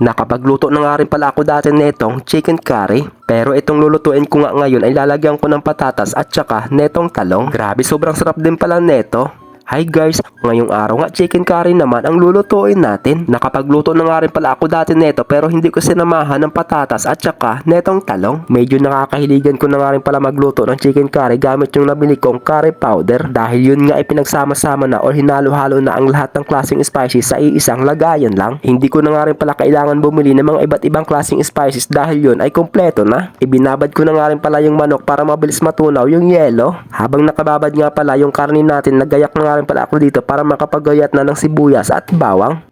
Nakapagluto na nga rin pala ako dati netong chicken curry. Pero itong lulutuin ko nga ngayon ay lalagyan ko ng patatas at saka netong talong. Grabe sobrang sarap din pala neto. Hi guys, ngayong araw nga chicken curry naman ang lulutuin natin. Nakapagluto na nga rin pala ako dati neto pero hindi ko sinamahan ng patatas at saka netong talong. Medyo nakakahiligan ko na nga rin pala magluto ng chicken curry gamit yung nabili kong curry powder dahil yun nga ay pinagsama-sama na or hinalo-halo na ang lahat ng klaseng spices sa iisang lagayan lang. Hindi ko na nga rin pala kailangan bumili ng mga iba't ibang klaseng spices dahil yun ay kompleto na. Ibinabad ko na nga rin pala yung manok para mabilis matunaw yung yelo. Habang nakababad nga pala yung karne natin, nagayak na nga rin pala ako dito para makapagayat na ng sibuyas at bawang.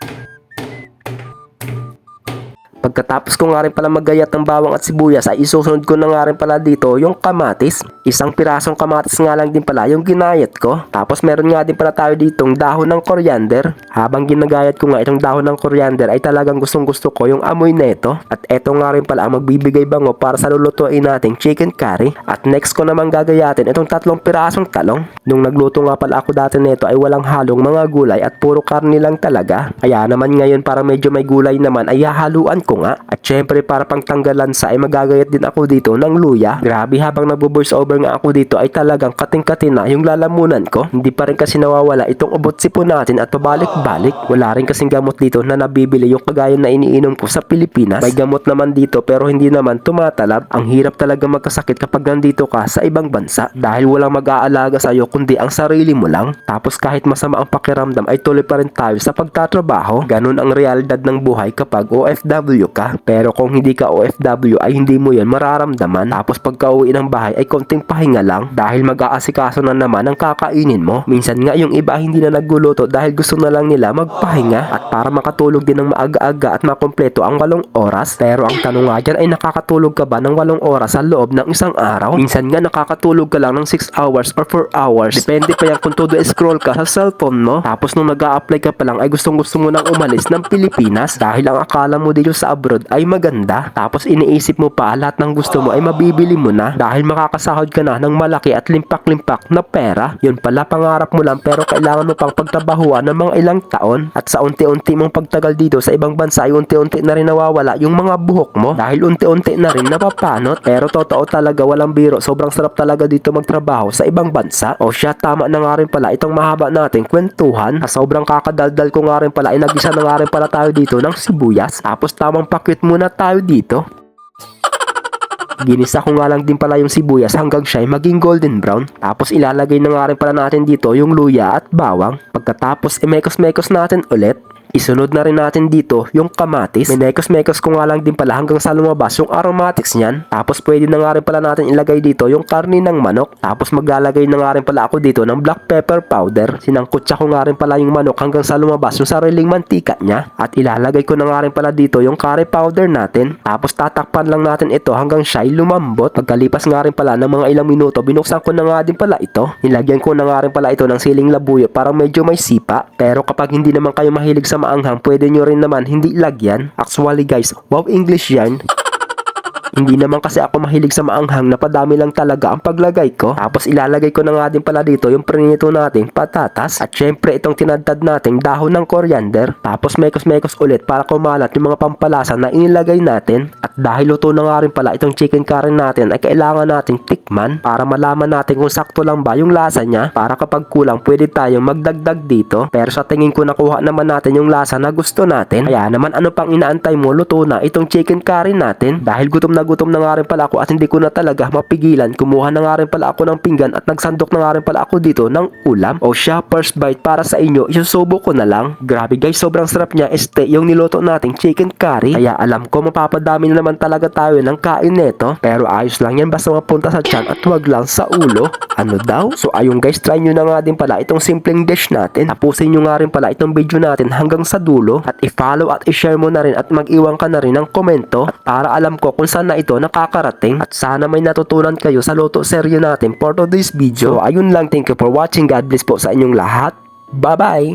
Pagkatapos ko nga rin pala maggayat ng bawang at sibuyas ay isusunod ko na nga rin pala dito yung kamatis. Isang pirasong kamatis nga lang din pala yung ginayat ko. Tapos meron nga din pala tayo ditong dahon ng coriander. Habang ginagayat ko nga itong dahon ng coriander ay talagang gustong gusto ko yung amoy neto. At eto nga rin pala ang magbibigay bango para sa lulutuin nating chicken curry. At next ko naman gagayatin itong tatlong pirasong talong. Nung nagluto nga pala ako dati neto ay walang halong mga gulay at puro karni lang talaga. Kaya naman ngayon para medyo may gulay naman ay hahaluan ko nga. At syempre para pang tanggalan sa ay magagayat din ako dito ng luya. Grabe habang nagbo-voice over nga ako dito ay talagang kating-kating na yung lalamunan ko. Hindi pa rin kasi nawawala itong ubot sipon natin at pabalik-balik. Wala rin kasing gamot dito na nabibili yung kagaya na iniinom ko sa Pilipinas. May gamot naman dito pero hindi naman tumatalab. Ang hirap talaga magkasakit kapag nandito ka sa ibang bansa dahil walang mag-aalaga sa iyo kundi ang sarili mo lang. Tapos kahit masama ang pakiramdam ay tuloy pa rin tayo sa pagtatrabaho. Ganun ang realidad ng buhay kapag OFW ka. Pero kung hindi ka OFW ay hindi mo yan mararamdaman. Tapos pagka uwi ng bahay ay konting pahinga lang dahil mag-aasikaso na naman ang kakainin mo. Minsan nga yung iba hindi na nagluluto dahil gusto na lang nila magpahinga at para makatulog din ng maaga-aga at makompleto ang walong oras. Pero ang tanong nga dyan ay nakakatulog ka ba ng walong oras sa loob ng isang araw? Minsan nga nakakatulog ka lang ng 6 hours or 4 hours. Depende pa yan kung todo scroll ka sa cellphone mo. Tapos nung nag apply ka pa lang ay gustong gusto mo nang umalis ng Pilipinas dahil ang akala mo dito sa abroad ay maganda. Tapos iniisip mo pa lahat ng gusto mo ay mabibili mo na dahil makakasahod ka na ng malaki at limpak-limpak na pera. Yun pala pangarap mo lang pero kailangan mo pang pagtrabahuan ng mga ilang taon at sa unti-unti mong pagtagal dito sa ibang bansa ay unti-unti na rin nawawala yung mga buhok mo dahil unti-unti na rin napapanot. Pero totoo talaga walang biro. Sobrang sarap talaga dito magtrabaho sa ibang bansa. O siya tama na nga rin pala itong mahaba nating kwentuhan. Sa sobrang kakadaldal ko nga rin pala ay nagisa na nga rin pala tayo dito ng sibuyas. Tapos tamang pakit muna tayo dito. Ginisa ko nga lang din pala yung sibuyas hanggang siya ay maging golden brown. Tapos ilalagay na nga rin pala natin dito yung luya at bawang. Pagkatapos imekos-mekos natin ulit. Isunod na rin natin dito yung kamatis. Minekos-mekos ko nga lang din pala hanggang sa lumabas yung aromatics niyan. Tapos pwede na nga rin pala natin ilagay dito yung karni ng manok. Tapos maglalagay na nga rin pala ako dito ng black pepper powder. Sinangkutsa ko nga rin pala yung manok hanggang sa lumabas yung sariling mantika niya. At ilalagay ko na nga rin pala dito yung curry powder natin. Tapos tatakpan lang natin ito hanggang siya ay lumambot. Pagkalipas nga rin pala ng mga ilang minuto, binuksan ko na nga din pala ito. Nilagyan ko na nga rin pala ito ng siling labuyo para medyo may sipa. Pero kapag hindi naman kayo mahilig sa maanghang, pwede nyo rin naman hindi lagyan. Actually guys, wow English yan. Hindi naman kasi ako mahilig sa maanghang na padami lang talaga ang paglagay ko. Tapos ilalagay ko na nga din pala dito yung prinito nating patatas. At syempre itong tinadtad nating dahon ng coriander. Tapos mekos-mekos ulit para kumalat yung mga pampalasa na inilagay natin. At dahil luto na nga rin pala itong chicken curry natin ay kailangan nating tikman para malaman natin kung sakto lang ba yung lasa niya. Para kapag kulang pwede tayong magdagdag dito. Pero sa tingin ko nakuha naman natin yung lasa na gusto natin. Kaya naman ano pang inaantay mo luto na itong chicken curry natin. Dahil gutom na gutom na nga rin pala ako at hindi ko na talaga mapigilan. Kumuha na nga rin pala ako ng pinggan at nagsandok na nga rin pala ako dito ng ulam. O siya, first bite para sa inyo, isusubo ko na lang. Grabe guys, sobrang sarap niya. Este, yung niluto nating chicken curry. Kaya alam ko mapapadami na naman talaga tayo ng kain neto. Pero ayos lang yan basta mapunta sa tiyan at wag lang sa ulo. Ano daw? So ayun guys, try nyo na nga din pala itong simpleng dish natin. Tapusin nyo nga rin pala itong video natin hanggang sa dulo. At i-follow at i-share mo na rin at mag-iwan ka na rin ng komento. At para alam ko kung saan na ito nakakarating. At sana may natutunan kayo sa loto serye natin for today's video. So ayun lang, thank you for watching. God bless po sa inyong lahat. Bye-bye!